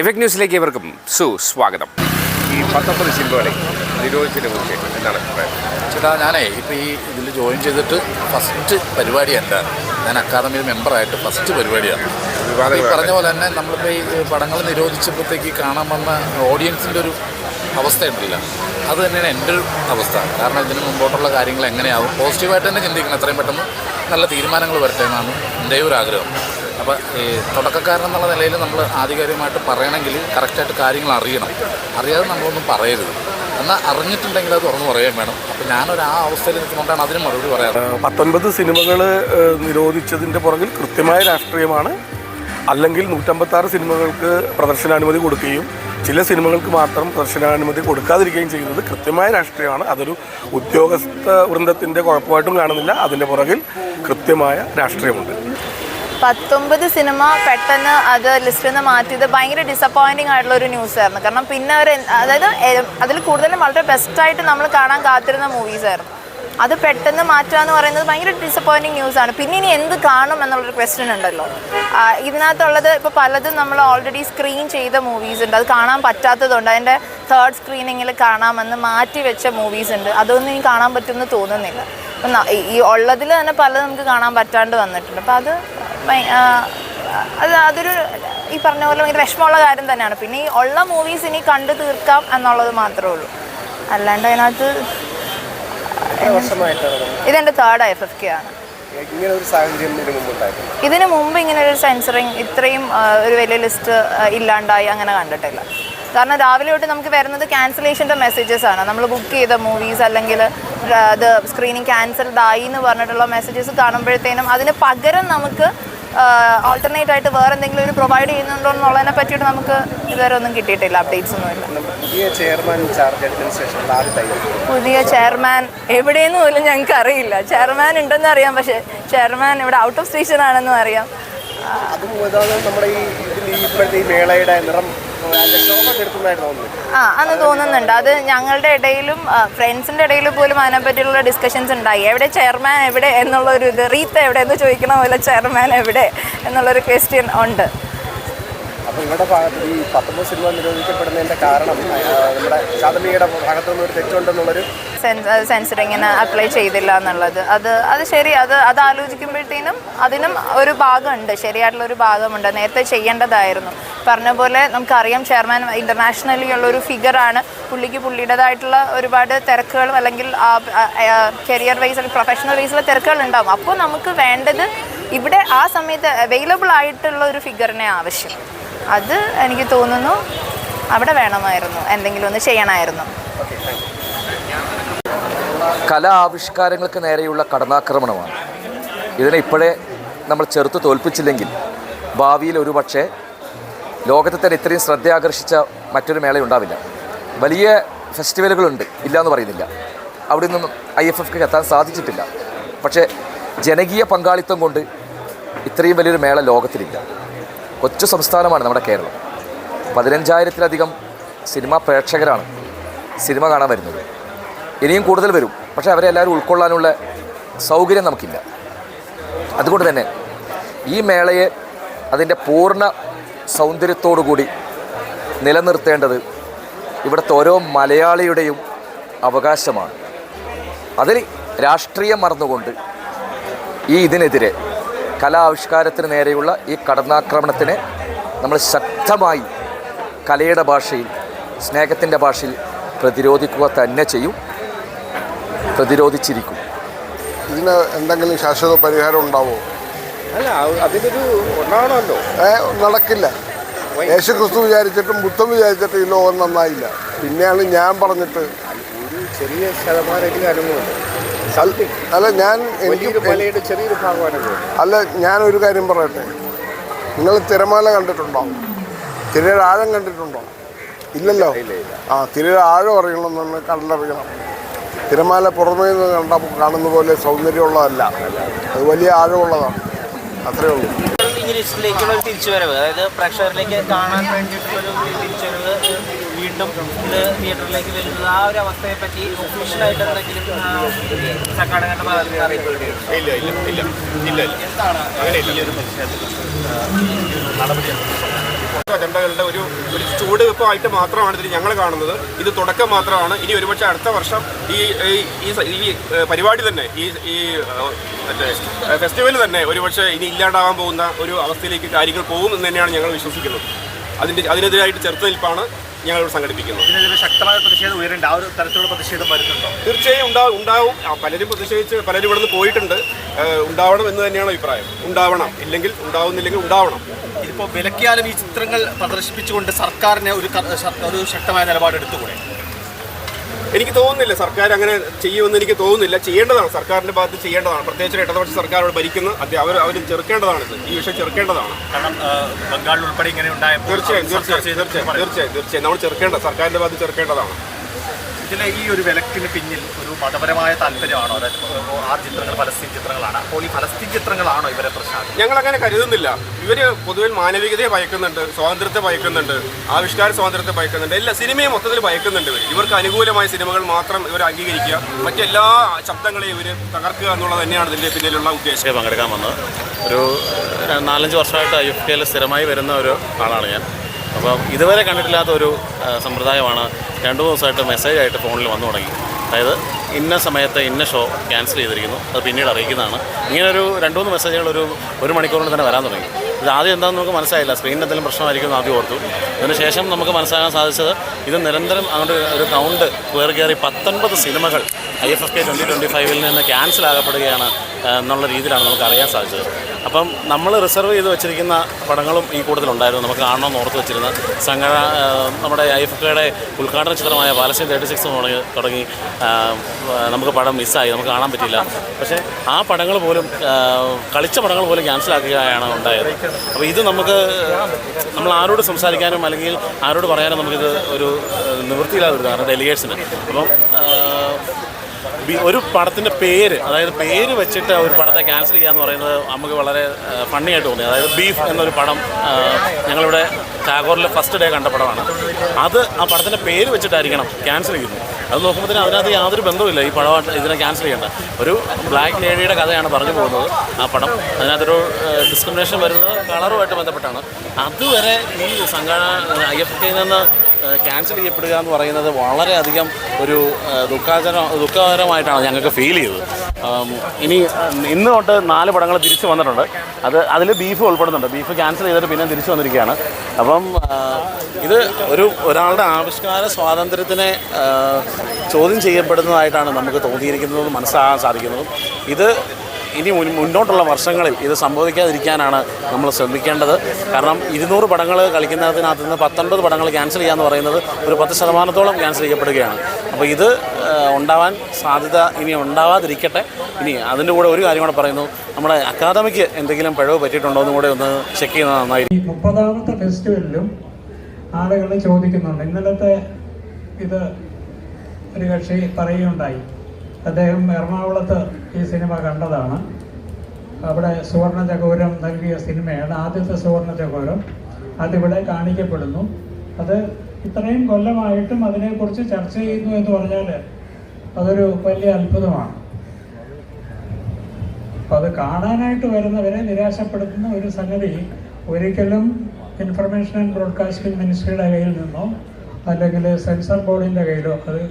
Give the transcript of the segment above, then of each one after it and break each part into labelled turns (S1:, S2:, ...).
S1: Effect ന്യൂസിലേക്ക് ഇവർക്കും സുസ്വാഗതം ഈ പത്തൊമ്പത് സിനിമകളെ നിരോധിച്ചതിനെ കുറിച്ച് എന്താണ് അഭിപ്രായം?
S2: ചേട്ടാ ഞാനേ ഇപ്പോൾ ഈ ഇതിൽ ജോയിൻ ചെയ്തിട്ട് ഫസ്റ്റ് പരിപാടി എന്റെ ഞാൻ അക്കാദമിയിൽ മെമ്പറായിട്ട് ഫസ്റ്റ് പരിപാടിയാണ്. ഈ പറഞ്ഞ പോലെ തന്നെ നമ്മളിപ്പോൾ ഈ പടങ്ങൾ നിരോധിച്ചപ്പോഴത്തേക്ക് കാണാൻ വന്ന ഓഡിയൻസിന്റെ ഒരു അവസ്ഥ ഉണ്ടല്ല. അത് തന്നെയാണ് എന്റെ ഒരു അവസ്ഥ. കാരണം ഇതിന് മുമ്പോട്ടുള്ള കാര്യങ്ങൾ എങ്ങനെയാവും? പോസിറ്റീവായിട്ട് തന്നെ ചിന്തിക്കണം. എത്രയും പെട്ടെന്ന് നല്ല തീരുമാനങ്ങൾ വരട്ടെ എന്നാണ് എന്റെ ഒരു ആഗ്രഹം. അപ്പോൾ തുടക്കക്കാരൻ എന്നുള്ള നിലയിൽ നമ്മൾ ആധികാരികമായിട്ട് പറയണമെങ്കിൽ കറക്റ്റായിട്ട് കാര്യങ്ങൾ അറിയണം. അറിയാതെ നമ്മളൊന്നും പറയരുത്. എന്നാൽ അറിഞ്ഞിട്ടുണ്ടെങ്കിൽ അത് തുറന്നു പറയാൻ വേണം. അപ്പോൾ ഞാനൊരു ആ അവസ്ഥയിൽ നിൽക്കുന്നുകൊണ്ടാണ് അതിന് മറുപടി പറയാറ്.
S3: പത്തൊൻപത് സിനിമകൾ നിരോധിച്ചതിന്റെ പുറകിൽ കൃത്യമായ രാഷ്ട്രീയമാണ്. അല്ലെങ്കിൽ നൂറ്റമ്പത്താറ് സിനിമകൾക്ക് പ്രദർശനാനുമതി കൊടുക്കുകയും ചില സിനിമകൾക്ക് മാത്രം പ്രദർശനാനുമതി കൊടുക്കാതിരിക്കുകയും ചെയ്യുന്നത് കൃത്യമായ രാഷ്ട്രീയമാണ്. അതൊരു ഉദ്യോഗസ്ഥ വൃന്ദത്തിന്റെ കുഴപ്പമായിട്ടും കാണുന്നില്ല. അതിന്റെ പുറകിൽ കൃത്യമായ രാഷ്ട്രീയമുണ്ട്.
S4: പത്തൊമ്പത് സിനിമ പെട്ടെന്ന് അത് ലിസ്റ്റിൽ നിന്ന് മാറ്റിയത് ഭയങ്കര ഡിസപ്പോയിന്റിംഗ് ആയിട്ടുള്ള ഒരു ന്യൂസ് ആയിരുന്നു. കാരണം പിന്നെ അവർ അതായത് അതിൽ കൂടുതലും വളരെ ബെസ്റ്റായിട്ട് നമ്മൾ കാണാൻ കാത്തിരുന്ന മൂവീസ് ആയിരുന്നു. അത് പെട്ടെന്ന് മാറ്റുക എന്ന് പറയുന്നത് ഭയങ്കര ഡിസപ്പോയിന്റിംഗ് ന്യൂസ് ആണ്. പിന്നെ ഇനി എന്ത് കാണും എന്നുള്ളൊരു ക്വസ്റ്റ്യൻ ഉണ്ടല്ലോ. ഇതിനകത്തുള്ളത് ഇപ്പോൾ പലതും നമ്മൾ ഓൾറെഡി സ്ക്രീൻ ചെയ്ത മൂവീസ് ഉണ്ട്. അത് കാണാൻ പറ്റാത്തതുകൊണ്ട് അതിന്റെ തേർഡ് സ്ക്രീനിങ്ങിൽ കാണാമെന്ന് മാറ്റി വെച്ച മൂവീസ് ഉണ്ട്. അതൊന്നും ഇനി കാണാൻ പറ്റുമെന്ന് തോന്നുന്നില്ല. ഈ- ഉള്ളതിൽ തന്നെ പലതും നമുക്ക് കാണാൻ പറ്റാണ്ട് വന്നിട്ടുണ്ട്. അപ്പോൾ അത് അത് അതൊരു ഈ പറഞ്ഞ പോലെ ഭയങ്കര വിഷമമുള്ള കാര്യം തന്നെയാണ്. പിന്നെ ഈ ഉള്ള മൂവീസ് ഇനി കണ്ടു തീർക്കാം എന്നുള്ളത് മാത്രമേ ഉള്ളൂ. അല്ലാണ്ട് അതിനകത്ത് ഇതെന്റെ തേർഡ് എഫ് എഫ് കെ ആണ്.
S1: ഇതിനു
S4: മുമ്പ് ഇങ്ങനെ ഒരു സെൻസറിങ് ഇത്രയും ഒരു വലിയ ലിസ്റ്റ് ഇല്ലാണ്ടായി അങ്ങനെ കണ്ടിട്ടില്ല. കാരണം രാവിലെ തൊട്ട് നമുക്ക് വരുന്നത് ക്യാൻസലേഷന്റെ മെസ്സേജസ് ആണ്. നമ്മൾ ബുക്ക് ചെയ്ത മൂവീസ് അല്ലെങ്കിൽ അത് സ്ക്രീനിങ് ക്യാൻസൽഡ് ആയി എന്ന് പറഞ്ഞിട്ടുള്ള മെസ്സേജസ് കാണുമ്പോഴത്തേനും അതിന് പകരം നമുക്ക് ആൾട്ടർനേറ്റ് ആയിട്ട് വേറെ എന്തെങ്കിലും ഒരു പ്രൊവൈഡ് ചെയ്യുന്നുണ്ടോ എന്നുള്ളതിനെ പറ്റിയിട്ട് നമുക്ക് ഇതുവരെ ഒന്നും കിട്ടിയിട്ടില്ല അപ്ഡേറ്റ്സ് ഒന്നുമില്ല
S1: പുതിയ ചെയർമാൻ ചാർജ്
S4: പുതിയ ചെയർമാൻ എവിടെയെന്ന് പോലും ഞങ്ങൾക്ക് അറിയില്ല. ചെയർമാൻ ഉണ്ടെന്ന് അറിയാം പക്ഷേ ചെയർമാൻ ഇവിടെ ഔട്ട് ഓഫ് സ്റ്റേഷൻ ആണെന്നും അറിയാം.
S1: അതും നമ്മുടെ ഈ ഇപ്പോഴത്തെ ഈ മേളയുടെ നിറം
S4: ആ അന്ന് തോന്നുന്നുണ്ട്. അത് ഞങ്ങളുടെ ഇടയിലും ഫ്രണ്ട്സിന്റെ ഇടയിൽ പോലും അതിനെപ്പറ്റിയുള്ള ഡിസ്കഷൻസ് ഉണ്ടായി. എവിടെ ചെയർമാൻ എവിടെ എന്നുള്ള ഒരു ഇത് റീത്ത് എവിടെ എന്ന് ചോദിക്കണ പോലെ ചെയർമാൻ എവിടെ എന്നുള്ളൊരു ക്വസ്റ്റ്യൻ ഉണ്ട്.
S1: അപ്പോൾ ഇവിടെ ഈ പത്തൊമ്പത് സിനിമ നിരോധിക്കപ്പെടുന്നതിന്റെ കാരണം നമ്മുടെ അക്കാദമിയുടെ ഭാഗത്തു നിന്ന് ഒരു തെറ്റുണ്ടെന്നുള്ളൊരു
S4: സെൻസറിങ്ങിന് അപ്ലൈ ചെയ്തില്ല എന്നുള്ളത്. അത് അത് ശരി അത് അത് ആലോചിക്കുമ്പോഴത്തേനും അതിനും ഒരു ഭാഗമുണ്ട് ശരിയായിട്ടുള്ള ഒരു ഭാഗമുണ്ട്. നേരത്തെ ചെയ്യേണ്ടതായിരുന്നു. പറഞ്ഞ പോലെ നമുക്കറിയാം ചെയർമാൻ ഇന്റർനാഷണലി ഉള്ള ഒരു ഫിഗറാണ് പുള്ളിക്ക് പുള്ളിയുടേതായിട്ടുള്ള ഒരുപാട് തിരക്കുകളും അല്ലെങ്കിൽ കരിയർ വൈസ് അല്ലെങ്കിൽ പ്രൊഫഷണൽ വൈസിലെ തിരക്കുകൾ ഉണ്ടാകും അപ്പോൾ നമുക്ക് വേണ്ടത് ഇവിടെ ആ സമയത്ത് അവൈലബിൾ ആയിട്ടുള്ള ഒരു ഫിഗറിനെ ആവശ്യം. അത് എനിക്ക് തോന്നുന്നു അവിടെ വേണമായിരുന്നു. എന്തെങ്കിലും ഒന്ന് ചെയ്യണമായിരുന്നു.
S5: കലാ ആവിഷ്കാരങ്ങൾക്ക് നേരെയുള്ള കടന്നാക്രമണമാണ്. ഇതിനെ ഇപ്പോഴേ നമ്മൾ ചെറുത്ത് തോൽപ്പിച്ചില്ലെങ്കിൽ ഭാവിയിൽ ഒരുപക്ഷെ ലോകത്തെ തന്നെ ഇത്രയും ശ്രദ്ധയാകർഷിച്ച മറ്റൊരു മേള ഉണ്ടാവില്ല. വലിയ ഫെസ്റ്റിവലുകളുണ്ട് ഇല്ല എന്ന് പറയുന്നില്ല. അവിടെ നിന്നും ഐ എഫ് എഫ്ക്ക് എത്താൻ സാധിച്ചിട്ടില്ല. പക്ഷേ ജനകീയ പങ്കാളിത്തം കൊണ്ട് ഇത്രയും വലിയൊരു മേള ലോകത്തിലില്ല. കൊച്ചു സംസ്ഥാനമാണ് നമ്മുടെ കേരളം. പതിനഞ്ചായിരത്തിലധികം സിനിമാ പ്രേക്ഷകരാണ് സിനിമ കാണാൻ വരുന്നത്. ഇനിയും കൂടുതൽ വരും. പക്ഷേ അവരെ എല്ലാവരും ഉൾക്കൊള്ളാനുള്ള സൗകര്യം നമുക്കില്ല. അതുകൊണ്ട് തന്നെ ഈ മേളയെ അതിന്റെ പൂർണ സൗന്ദര്യത്തോടു കൂടി നിലനിർത്തേണ്ടത് ഇവിടുത്തെ ഓരോ മലയാളിയുടെയും അവകാശമാണ്. അതിൽ രാഷ്ട്രീയം മറന്നുകൊണ്ട് ഈ ഇതിനെതിരെ കലാവിഷ്കാരത്തിന് നേരെയുള്ള ഈ കടന്നാക്രമണത്തിനെ നമ്മൾ ശക്തമായി കലയുടെ ഭാഷയിൽ സ്നേഹത്തിന്റെ ഭാഷയിൽ പ്രതിരോധിക്കുക തന്നെ ചെയ്യും. പ്രതിരോധിച്ചിരിക്കും.
S6: ഇതിന് എന്തെങ്കിലും ശാശ്വത പരിഹാരം ഉണ്ടാവോ?
S1: അല്ല അതിനൊരു ഉണ്ടാവണമല്ലോ
S6: ഏ നടക്കില്ല. യേശു ക്രിസ്തു വിചാരിച്ചിട്ടും ബുദ്ധം വിചാരിച്ചിട്ടും ഈ ലോകം നന്നായില്ല. പിന്നെയാണ് ഞാൻ പറഞ്ഞിട്ട്
S1: ഒരു ചെറിയ ശതമാനമെങ്കിലും അനുഭവമുണ്ട്.
S6: അല്ല ഞാൻ എനിക്ക്
S1: ചെറിയൊരു ഭാഗം
S6: അല്ല ഞാൻ ഒരു കാര്യം പറയട്ടെ. നിങ്ങൾ തിരമാല കണ്ടിട്ടുണ്ടോ? തിരയുടെ ആഴം കണ്ടിട്ടുണ്ടോ? ഇല്ലല്ലോ. ആ തിരയുടെ ആഴം അറിയണമെന്നാണ് കണ്ടറിയണം. തിരമാല പുറമേ നിന്ന് കണ്ട കാണുന്ന പോലെ സൗന്ദര്യമുള്ളതല്ല. അത് വലിയ ആഴമുള്ളതാണ്. അത്രേ ഉള്ളൂ.
S7: ഇംഗ്ലീഷിലേക്കുള്ള ഒരു തിരിച്ചുവരവ്. അതായത് പ്രേക്ഷകരിലേക്ക് കാണാൻ വേണ്ടിയിട്ടുള്ള ഒരു തിരിച്ചുവരവ് വീണ്ടും ഇത് തിയേറ്ററിലേക്ക് വരുന്നത്. ആ ഒരു അവസ്ഥയെ പറ്റി ഒഫീഷ്യലായിട്ട് എന്തെങ്കിലും സംഘാടകരുടെ ഭാഗത്ത്
S1: ഇല്ല ഇല്ല ഇല്ല ഇല്ല എന്താണ്
S8: അജണ്ടകളുടെ ഒരു ഒരു ചൂട് വെപ്പമായിട്ട് മാത്രമാണ് ഇതിൽ ഞങ്ങൾ കാണുന്നത്. ഇത് തുടക്കം മാത്രമാണ്. ഇനി ഒരുപക്ഷെ അടുത്ത വർഷം ഈ ഈ- പരിപാടി തന്നെ ഈ ഈ മറ്റേ ഫെസ്റ്റിവൽ തന്നെ ഒരുപക്ഷെ ഇനി ഇല്ലാണ്ടാവാൻ പോകുന്ന ഒരു അവസ്ഥയിലേക്ക് കാര്യങ്ങൾ പോകും എന്ന് തന്നെയാണ് ഞങ്ങൾ വിശ്വസിക്കുന്നത്. അതിന്റെ അതിനെതിരായിട്ട് ചെറുത്തുനിൽപ്പാണ് ഞങ്ങൾ സംഘടിപ്പിക്കുന്നത്
S1: ഇതിനെതിരെ ശക്തമായ പ്രതിഷേധം ഉയരേണ്ട ആ ഒരു തരത്തിലുള്ള പ്രതിഷേധം വരുന്നുണ്ടോ?
S8: തീർച്ചയായും ഉണ്ടാവും. ഉണ്ടാവും പലരും പ്രതിഷേധിച്ച് പലരും ഇവിടുന്ന് പോയിട്ടുണ്ട്. ഉണ്ടാവണം എന്ന് തന്നെയാണ് അഭിപ്രായം. ഉണ്ടാവണം. ഇല്ലെങ്കിൽ ഉണ്ടാവുന്നില്ലെങ്കിൽ ഉണ്ടാവണം.
S1: ഇതിപ്പോൾ വിലക്കിയാലും ഈ ചിത്രങ്ങൾ പ്രദർശിപ്പിച്ചുകൊണ്ട് സർക്കാരിനെ ഒരു ഒരു ശക്തമായ നിലപാട് എടുത്തുകൂടെ
S8: എനിക്ക് തോന്നുന്നില്ല സർക്കാർ അങ്ങനെ ചെയ്യുമെന്ന് എനിക്ക് തോന്നുന്നില്ല. ചെയ്യേണ്ടതാണ്. സർക്കാരിന്റെ ഭാഗത്ത് ചെയ്യേണ്ടതാണ്. പ്രത്യേകിച്ച് ഇടതുപക്ഷ സർക്കാരോട് ഭരിക്കുന്ന അവർ അവർ ചെറുക്കേണ്ടതാണ് ഇത്. ഈ വിഷയം ചെറുക്കേണ്ടതാണ്.
S1: കാരണം ബംഗാളിൽ ഉൾപ്പെടെ ഇങ്ങനെ ഉണ്ടായപ്പോൾ
S8: തീർച്ചയായും തീർച്ചയായും തീർച്ചയായും തീർച്ചയായും തീർച്ചയായും. നമ്മൾ ചെറുക്കേണ്ട സർക്കാരിന്റെ ഭാഗത്ത് ചെറുക്കേണ്ടതാണ്.
S1: ഇതിലെ ഈ ഒരു വിലക്കിന് പിന്നിൽ ഒരു മതപരമായ താല്പര്യമാണോ? ആ ചിത്രങ്ങൾ ഫലസ്തീൻ ചിത്രങ്ങളാണ്. അപ്പോൾ ഈ ഫലസ്തീൻ ചിത്രങ്ങളാണോ ഇവരെ പ്രശ്നം
S8: ഞങ്ങൾ അങ്ങനെ കരുതുന്നില്ല. ഇവർ പൊതുവിൽ മാനവികതയെ ഭയക്കുന്നുണ്ട് സ്വാതന്ത്ര്യത്തെ ഭയക്കുന്നുണ്ട് ആവിഷ്കാര സ്വാതന്ത്ര്യത്തെ ഭയക്കുന്നുണ്ട് എല്ലാ സിനിമയെ മൊത്തത്തിൽ ഭയക്കുന്നുണ്ട് ഇവർ ഇവർക്ക് അനുകൂലമായ സിനിമകൾ മാത്രം ഇവർ അംഗീകരിക്കുക മറ്റെല്ലാ ശബ്ദങ്ങളെയും ഇവർ തകർക്കുക എന്നുള്ളത് തന്നെയാണ് ഇതിന്റെ പിന്നിലുള്ള ഉദ്ദേശം.
S9: പങ്കെടുക്കാൻ വന്നത്. ഒരു നാലഞ്ച് വർഷമായിട്ട് ഐ എഫ് കെയിൽ സ്ഥിരമായി വരുന്ന ഒരു ആളാണ് ഞാൻ. അപ്പം ഇതുവരെ കണ്ടിട്ടില്ലാത്ത ഒരു സമ്പ്രദായമാണ് രണ്ടു ദിവസമായിട്ട് മെസ്സേജ് ആയിട്ട് ഫോണിൽ വന്നു തുടങ്ങി. അതായത് ഇന്ന സമയത്ത് ഇന്ന ഷോ ക്യാൻസൽ ചെയ്തിരിക്കുന്നു അത് പിന്നീട് അറിയിക്കുന്നതാണ്. ഇങ്ങനൊരു രണ്ട് മൂന്ന് മെസ്സേജുകൾ ഒരു ഒരു മണിക്കൂറിന് തന്നെ വരാൻ തുടങ്ങി. ഇത് ആദ്യം എന്താണെന്ന് നമുക്ക് മനസ്സിലായില്ല. സ്ക്രീനിൽ എന്തെങ്കിലും പ്രശ്നമായിരിക്കും എന്ന് ആദ്യം ഓർത്തു. അതിനുശേഷം നമുക്ക് മനസ്സിലാക്കാൻ സാധിച്ചത് ഇത് നിരന്തരം അങ്ങോട്ട് ഒരു കൗണ്ട് കയറി കയറി പത്തൊൻപത് സിനിമകൾ I F F K twenty twenty ഫൈവിൽ നിന്ന് ക്യാൻസൽ ആകപ്പെടുകയാണ് എന്നുള്ള രീതിയിലാണ് നമുക്ക് അറിയാൻ സാധിച്ചത്. അപ്പം നമ്മൾ റിസർവ് ചെയ്ത് വെച്ചിരിക്കുന്ന പടങ്ങളും ഈ കൂട്ടത്തിലുണ്ടായിരുന്നു നമുക്ക് കാണണമെന്ന് ഓർത്ത് വെച്ചിരുന്ന സംഘടന നമ്മുടെ ഐ എഫ് കെയുടെ ഉദ്ഘാടന ചിത്രമായ ബാലസ്യം തേർട്ടി സിക്സ് തുടങ്ങി നമുക്ക് പടം മിസ്സായി. നമുക്ക് കാണാൻ പറ്റില്ല പക്ഷേ ആ പടങ്ങൾ പോലും കളിച്ച പടങ്ങൾ പോലും ക്യാൻസൽ ആക്കുകയാണ് ഉണ്ടായത്. അപ്പോൾ ഇത് നമുക്ക് നമ്മൾ ആരോട് സംസാരിക്കാനും അല്ലെങ്കിൽ ആരോട് പറയാനും നമുക്കിത് ഒരു നിവൃത്തിയില്ലാതെ ഒരു കാരണം ഡെലിഗേറ്റ്സിന്. അപ്പം ഒരു പടത്തിന്റെ പേര് അതായത് പേര് വെച്ചിട്ട് ഒരു പടത്തെ ക്യാൻസൽ ചെയ്യുക എന്ന് പറയുന്നത് നമുക്ക് വളരെ ഫണ്ണി ആയിട്ട് തോന്നി. അതായത് ബീഫ് എന്നൊരു പടം ഞങ്ങളിവിടെ ടാഗോറിലെ ഫസ്റ്റ് ഡേ കണ്ട പടമാണ്. അത് ആ പടത്തിന്റെ പേര് വെച്ചിട്ടായിരിക്കണം ക്യാൻസൽ ചെയ്യുന്നത്. അത് നോക്കുമ്പോൾ അതിനകത്ത് യാതൊരു ബന്ധവുമില്ല. ഈ പടമായിട്ട് ഇതിനെ ക്യാൻസൽ ചെയ്യേണ്ട. ഒരു ബ്ലാക്ക് ലേഡിയുടെ കഥയാണ് പറഞ്ഞു പോകുന്നത് ആ പടം. അതിനകത്തൊരു ഡിസ്ക്രിമിനേഷൻ വരുന്നത് കളറുമായിട്ട് ബന്ധപ്പെട്ടാണ്. അതുവരെ ഈ സംഘടന ഐ എഫ് കെയിൽ നിന്ന് ക്യാൻസൽ ചെയ്യപ്പെടുക എന്ന് പറയുന്നത് വളരെയധികം ഒരു ദുഃഖാചര ദുഃഖകരമായിട്ടാണ് ഞങ്ങൾക്ക് ഫീൽ ചെയ്തത്. ഇനി ഇന്ന് തൊട്ട് നാല് പടങ്ങൾ തിരിച്ചു വന്നിട്ടുണ്ട്. അത് അതിൽ ബീഫ് ഉൾപ്പെടുന്നുണ്ട്. ബീഫ് ക്യാൻസൽ ചെയ്തിട്ട് പിന്നെ തിരിച്ചു വന്നിരിക്കുകയാണ്. അപ്പം ഇത് ഒരു ഒരാളുടെ ആവിഷ്കാര സ്വാതന്ത്ര്യത്തിനെ ചോദ്യം ചെയ്യപ്പെടുന്നതായിട്ടാണ് നമുക്ക് തോന്നിയിരിക്കുന്നതും മനസ്സിലാകാൻ സാധിക്കുന്നതും. ഇത് ഇനി മുന്നോട്ടുള്ള വർഷങ്ങളിൽ ഇത് സംഭവിക്കാതിരിക്കാനാണ് നമ്മൾ ശ്രമിക്കേണ്ടത്. കാരണം ഇരുന്നൂറ് പടങ്ങൾ കളിക്കുന്നതിനകത്ത് നിന്ന് പത്തൊൻപത് പടങ്ങൾ ക്യാൻസൽ ചെയ്യാമെന്ന് പറയുന്നത് ഒരു പത്ത് ശതമാനത്തോളം ക്യാൻസൽ ചെയ്യപ്പെടുകയാണ്. അപ്പോൾ ഇത് ഉണ്ടാവാൻ സാധ്യത ഇനി ഉണ്ടാവാതിരിക്കട്ടെ. ഇനി അതിന്റെ കൂടെ ഒരു കാര്യം കൂടെ പറയുന്നു. നമ്മുടെ അക്കാദമിക്ക് എന്തെങ്കിലും പിഴവ് പറ്റിയിട്ടുണ്ടോ എന്നും കൂടെ ഒന്ന് ചെക്ക് ചെയ്യുന്നത് നന്നായിരിക്കും
S10: മുപ്പതാമത്തെ ഫെസ്റ്റിവലിലും ആളുകൾ ചോദിക്കുന്നുണ്ട്. ഇന്നലത്തെ ഇത് ഒരു കക്ഷി പറയുകയുണ്ടായി. അദ്ദേഹം എറണാകുളത്ത് ഈ സിനിമ കണ്ടതാണ്. അവിടെ സുവർണ ചകോരം നൽകിയ സിനിമയാണ് ആദ്യത്തെ സുവർണ ചകോരം അതിവിടെ കാണിക്കപ്പെടുന്നു. അത് ഇത്രയും കൊല്ലമായിട്ടും അതിനെക്കുറിച്ച് ചർച്ച ചെയ്യുന്നു എന്ന് പറഞ്ഞാൽ അതൊരു വലിയ അത്ഭുതമാണ്. അപ്പം അത് കാണാനായിട്ട് വരുന്നവരെ നിരാശപ്പെടുത്തുന്ന ഒരു സംഗതി ഒരിക്കലും ഇൻഫർമേഷൻ ആൻഡ് ബ്രോഡ്കാസ്റ്റിംഗ് മിനിസ്ട്രിയുടെ കയ്യിൽ നിന്നോ അല്ലെങ്കിൽ സെൻസർ ബോർഡിന്റെ കയ്യിലോ അത്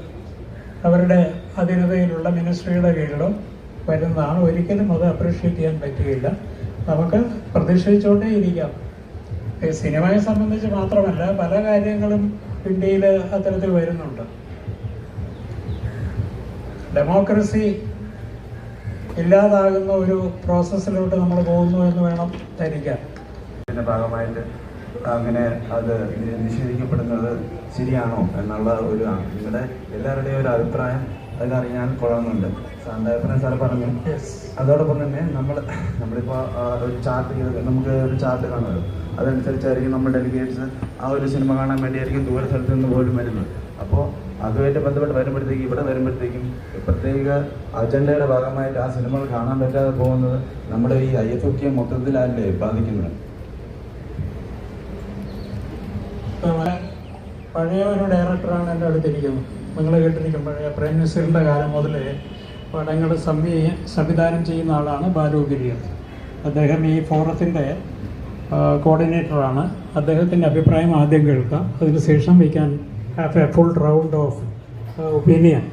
S10: അവരുടെ അധീനതയിലുള്ള മിനിസ്ട്രിയുടെ കീഴിലോ വരുന്നതാണ്. ഒരിക്കലും അത് അപ്രീഷിയേറ്റ് ചെയ്യാൻ പറ്റുകയില്ല. നമുക്ക് പ്രതീക്ഷിച്ചുകൊണ്ടേ ഇരിക്കാം. സിനിമയെ സംബന്ധിച്ച് മാത്രമല്ല പല കാര്യങ്ങളും ഇന്ത്യയിൽ അത്തരത്തിൽ വരുന്നുണ്ട്. ഡെമോക്രസി ഇല്ലാതാകുന്ന ഒരു പ്രോസസ്സിലോട്ട് നമ്മൾ പോകുന്നു എന്ന് വേണം ധരിക്കാൻ.
S11: ഭാഗമായിട്ട് അങ്ങനെ അത് നിഷേധിക്കപ്പെടുന്നത് ശരിയാണോ എന്നുള്ള ഒരു നിങ്ങളുടെ എല്ലാവരുടെയും ഒരു അഭിപ്രായം അതിലറിയാൻ കൊള്ളുന്നുണ്ട് സാറിന്റെ അഭിപ്രായം സാറ് പറഞ്ഞു. അതോടൊപ്പം തന്നെ നമ്മൾ നമ്മളിപ്പോൾ ഒരു ചാർട്ട് ചെയ്ത് നമുക്ക് ഒരു ചാർട്ട് കാണുമല്ലോ. അതനുസരിച്ചായിരിക്കും നമ്മൾ ഡെലിഗേറ്റ്സ് ആ ഒരു സിനിമ കാണാൻ വേണ്ടിയായിരിക്കും ദൂര സ്ഥലത്ത് നിന്ന് പോലും വരുന്നത്. അപ്പോൾ അതുമായിട്ട് ബന്ധപ്പെട്ട് വരുമ്പോഴത്തേക്കും ഇവിടെ വരുമ്പോഴത്തേക്കും പ്രത്യേക അജണ്ടയുടെ ഭാഗമായിട്ട് ആ സിനിമകൾ കാണാൻ പറ്റാതെ പോകുന്നത് നമ്മുടെ ഈ ഐ എഫ് ഒക്കെ മൊത്തത്തിലല്ലേ ബാധിക്കുന്നത്?
S10: പഴയ ഒരു ഡയറക്ടറാണ് എന്റെ അടുത്തിരിക്കുന്നത്. നിങ്ങൾ കേട്ടിരിക്കും പഴയ പ്രേം നസീറിന്റെ കാലം മുതൽ പടങ്ങൾ സംവി സംവിധാനം ചെയ്യുന്ന ആളാണ് ബാലു ഗിരിയൻ അദ്ദേഹം ഈ ഫോറത്തിന്റെ കോർഡിനേറ്ററാണ്. അദ്ദേഹത്തിന്റെ അഭിപ്രായം ആദ്യം കേൾക്കാം. അതിനുശേഷം we can have a full round of opinion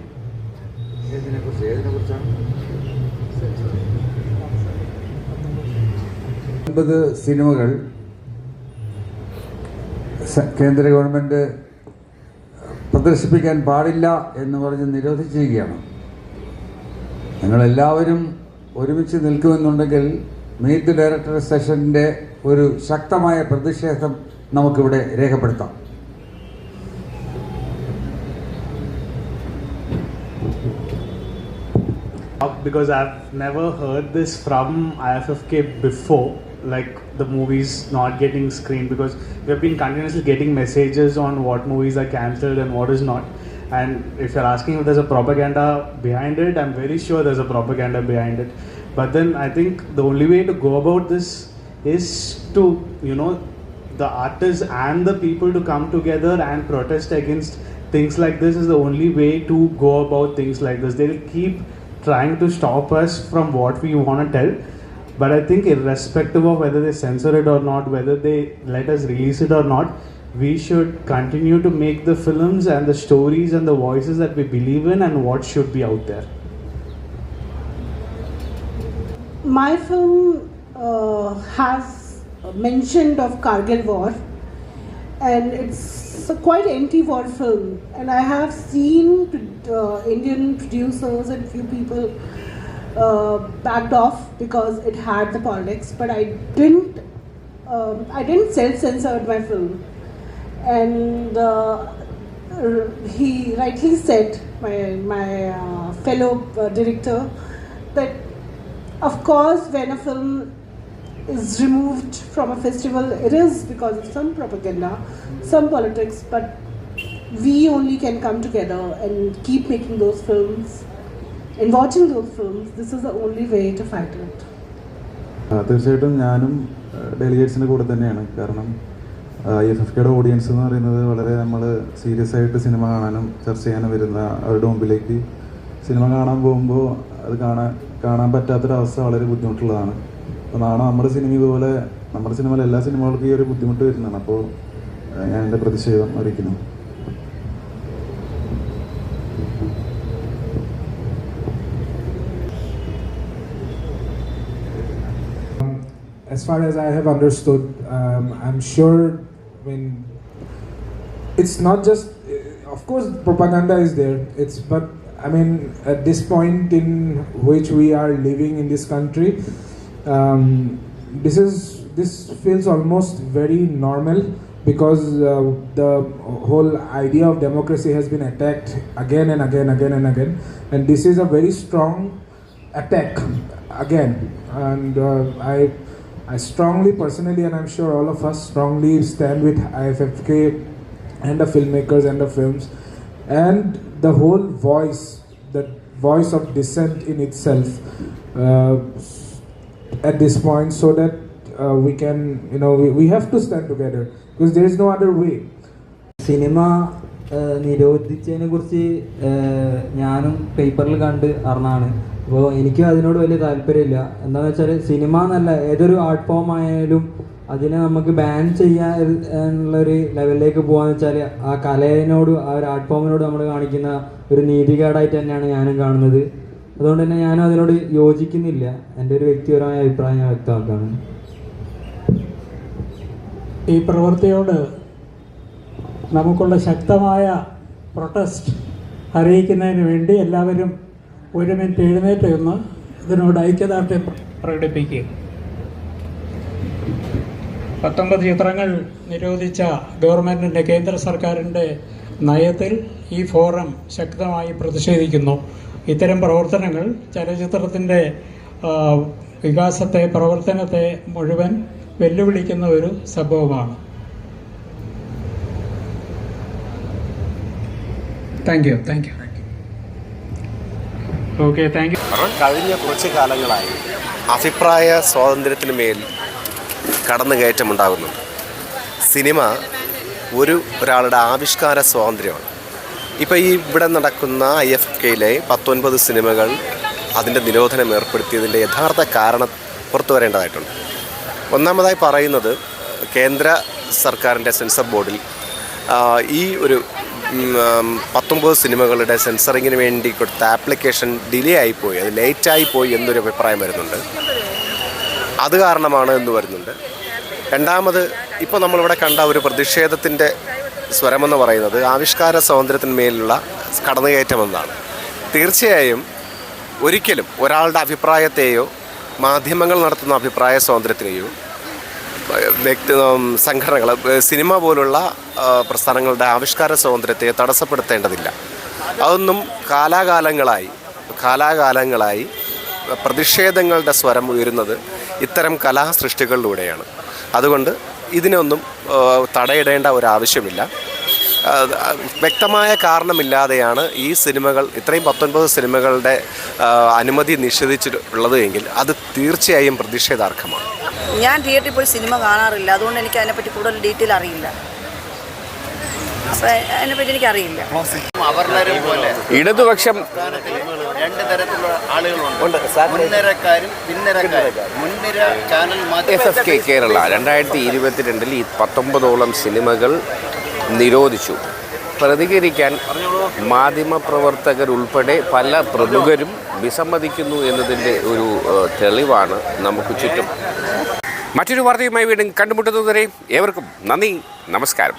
S12: ഒൻപത് സിനിമകൾ കേന്ദ്ര ഗവൺമെന്റ് പ്രദർശിപ്പിക്കാൻ പാടില്ല എന്ന് പറഞ്ഞ് നിരോധിച്ചിരിക്കുകയാണ്. നിങ്ങളെല്ലാവരും ഒരുമിച്ച് നിൽക്കുമെന്നുണ്ടെങ്കിൽ മീറ്റ് ഡയറക്ടർ സെഷന്റെ ഒരു ശക്തമായ പ്രതിഷേധം നമുക്കിവിടെ രേഖപ്പെടുത്താം.
S13: Because I've never heard this from IFFK before, like the movies not getting screened because we've been continuously getting messages on what movies are cancelled and what is not. And if you're asking if there's a propaganda behind it, I'm very sure there's a propaganda behind it. But then I think the only way to go about this is to, you know, the artists and the people to come together and protest against things like this is the only way to go about things like this. They'll keep trying to stop us from what we want to tell. But I think, irrespective of whether they censor it or not, whether they let us release it or not, we should continue to make the films and the stories and the voices that we believe in and what should be out there.
S14: My film uh, has mentioned of Kargil war and it's a quite anti-war film and I have seen uh, Indian producers and few people uh, backed off because it had the politics but I didn't um, I didn't self-censor my film. And uh, he rightly said my, my uh, fellow uh, director that of course when a film is removed from a festival it is because of some propaganda some politics but we only can come together and keep making those films watching those films this is the only way to fight it.
S11: ആ, തീർച്ചയായിട്ടും ഞാനും ഡെലിഗേറ്റ്സിന്റെ കൂടെ തന്നെയാണ്. കാരണം F F കെയുടെ audience എന്ന് പറയുന്നത് വളരെ നമ്മൾ സീരിയസ് ആയിട്ട് സിനിമ കാണാനും ചർച്ച ചെയ്യാനും വരുന്ന അവരുടെ മുമ്പിലേക്ക് സിനിമ കാണാൻ പോകുമ്പോൾ അത് കാണാൻ കാണാൻ പറ്റാത്തൊരവസ്ഥ വളരെ ബുദ്ധിമുട്ടുള്ളതാണ്. അപ്പോൾ നാളെ നമ്മുടെ സിനിമ ഇതുപോലെ നമ്മുടെ സിനിമയിലെ എല്ലാ സിനിമകൾക്കും ഈ ഒരു ബുദ്ധിമുട്ട് വരുന്നതാണ്. അപ്പോൾ ഞാൻ എന്റെ പ്രതിഷേധം അറിയിക്കുന്നു.
S10: As far as I have understood, um, I'm sure. I mean, it's not just. Of course, propaganda is there. It's but I mean, at this point in which we are living in this country, um, this is this feels almost very normal because uh, the whole idea of democracy has been attacked again and again, again and again, and this is a very strong attack again. And uh, I I strongly, personally, and I'm sure all of us strongly stand with IFFK and the filmmakers and the films and the whole voice, the voice of dissent in itself uh, at this point, so that uh, we can, you know, we, we have to stand together because there is no other way.
S15: Cinema നിരോധിച്ചതിനെ കുറിച്ച് ഞാനും പേപ്പറിൽ കണ്ട് അറിഞ്ഞാണ്. അപ്പോൾ എനിക്കും അതിനോട് വലിയ താല്പര്യമില്ല. എന്താണെന്ന് വെച്ചാൽ സിനിമ എന്നല്ല ഏതൊരു ആർട്ട് ഫോം ആയാലും അതിനെ നമുക്ക് ബാൻ ചെയ്യാനുള്ളൊരു ലെവലിലേക്ക് പോകാന്ന് വെച്ചാൽ ആ കലയോട് ആ ഒരു ആർട്ട് ഫോമിനോട് നമ്മൾ കാണിക്കുന്ന ഒരു നീതികേടായിട്ട് തന്നെയാണ് ഞാനും കാണുന്നത്. അതുകൊണ്ട് തന്നെ ഞാനും അതിനോട് യോജിക്കുന്നില്ല. എന്റെ ഒരു വ്യക്തിപരമായ അഭിപ്രായം ഞാൻ
S10: ഈ പ്രവൃത്തിയോട് നമുക്കുള്ള ശക്തമായ പ്രൊട്ടസ്റ്റ് അറിയിക്കുന്നതിന് വേണ്ടി എല്ലാവരും ഒരു മിനിറ്റ് എഴുന്നേറ്റ് എന്ന് ഇതിനോട് ഐക്യദാർഢ്യം പ്ര- പ്രകടിപ്പിക്കുക. പത്തൊമ്പത് ചിത്രങ്ങൾ നിരോധിച്ച ഗവൺമെന്റിന്റെ കേന്ദ്ര സർക്കാരിന്റെ നയത്തിൽ ഈ ഫോറം ശക്തമായി പ്രതിഷേധിക്കുന്നു. ഇത്തരം പ്രവർത്തനങ്ങൾ ചലച്ചിത്രത്തിന്റെ വികാസത്തെ പ്രവർത്തനത്തെ മുഴുവൻ വെല്ലുവിളിക്കുന്ന ഒരു സംഭവമാണ്. Thank you thank you okay thank you
S1: കഴിഞ്ഞ കുറച്ച് കാലങ്ങളായി അഭിപ്രായ സ്വാതന്ത്ര്യത്തിന് മേൽ കടന്നുകയറ്റമുണ്ടാകുന്നുണ്ട്. സിനിമ ഒരു ഒരാളുടെ ആവിഷ്കാര സ്വാതന്ത്ര്യമാണ്. ഇപ്പോൾ ഈ ഇവിടെ നടക്കുന്ന ഐ എഫ് കെയിലെ പത്തൊൻപത് സിനിമകൾ അതിന്റെ നിരോധനം ഏർപ്പെടുത്തിയതിന്റെ യഥാർത്ഥ കാരണം പുറത്തു വരേണ്ടതായിട്ടുണ്ട്. ഒന്നാമതായി പറയുന്നത് കേന്ദ്ര സർക്കാരിന്റെ സെൻസർ ബോർഡിൽ ഈ ഒരു പത്തൊമ്പത് സിനിമകളുടെ സെൻസറിങ്ങിന് വേണ്ടി കൊടുത്ത ആപ്ലിക്കേഷൻ ഡിലേ ആയിപ്പോയി. അത് ലേറ്റായി പോയി എന്നൊരു അഭിപ്രായം വരുന്നുണ്ട്. അത് കാരണമാണ് എന്ന് വരുന്നുണ്ട്. രണ്ടാമത് ഇപ്പോൾ നമ്മളിവിടെ കണ്ട ഒരു പ്രതിഷേധത്തിന്റെ സ്വരമെന്ന് പറയുന്നത് ആവിഷ്കാര സ്വാതന്ത്ര്യത്തിന്മേലുള്ള കടന്നുകയറ്റമെന്നാണ് തീർച്ചയായും ഒരിക്കലും ഒരാളുടെ അഭിപ്രായത്തെയോ മാധ്യമങ്ങൾ നടത്തുന്ന അഭിപ്രായ സ്വാതന്ത്ര്യത്തിനെയോ വ്യക്തി സംഘടനകൾ സിനിമ പോലുള്ള പ്രസ്ഥാനങ്ങളുടെ ആവിഷ്കാര സ്വാതന്ത്ര്യത്തെ തടസ്സപ്പെടുത്തേണ്ടതില്ല. അതൊന്നും കാലാകാലങ്ങളായി കാലാകാലങ്ങളായി പ്രതിഷേധങ്ങളുടെ സ്വരം ഉയരുന്നത് ഇത്തരം കലാസൃഷ്ടികളിലൂടെയാണ്. അതുകൊണ്ട് ഇതിനൊന്നും തടയിടേണ്ട ഒരാവശ്യമില്ല. വ്യക്തമായ കാരണമില്ലാതെയാണ് ഈ സിനിമകൾ ഇത്രയും പത്തൊൻപത് സിനിമകളുടെ അനുമതി നിഷേധിച്ചിട്ടുള്ളത് എങ്കിൽ അത് തീർച്ചയായും പ്രതിഷേധാർഹമാണ്.
S16: ഞാൻ തിയേറ്ററിൽ പോയി സിനിമ കാണാറില്ല. അതുകൊണ്ട് എനിക്ക് അതിനെപ്പറ്റി കൂടുതൽ ഡീറ്റെയിൽ അറിയില്ല. അപ്പം അതിനെപ്പറ്റി എനിക്കറിയില്ല
S1: ഇടതുപക്ഷം
S17: രണ്ട് തരത്തിലുള്ള ആളുകളുണ്ട് മുൻനിരക്കാരും പിൻനിരക്കാരും മുൻനിര channel
S1: S F K Kerala രണ്ടായിരത്തി ഇരുപത്തിരണ്ടിൽ ഈ പത്തൊമ്പതോളം സിനിമകൾ നിരോധിച്ചു. പ്രതികരിക്കാൻ മാധ്യമപ്രവർത്തകരുൾപ്പെടെ പല പ്രമുഖരും വിസമ്മതിക്കുന്നു എന്നതിന്റെ ഒരു തെളിവാണ് നമുക്ക് ചുറ്റും. മറ്റൊരു വാർത്തയുമായി വീണ്ടും കണ്ടുമുട്ടുന്നതുവരെ ഏവർക്കും നന്ദി നമസ്കാരം.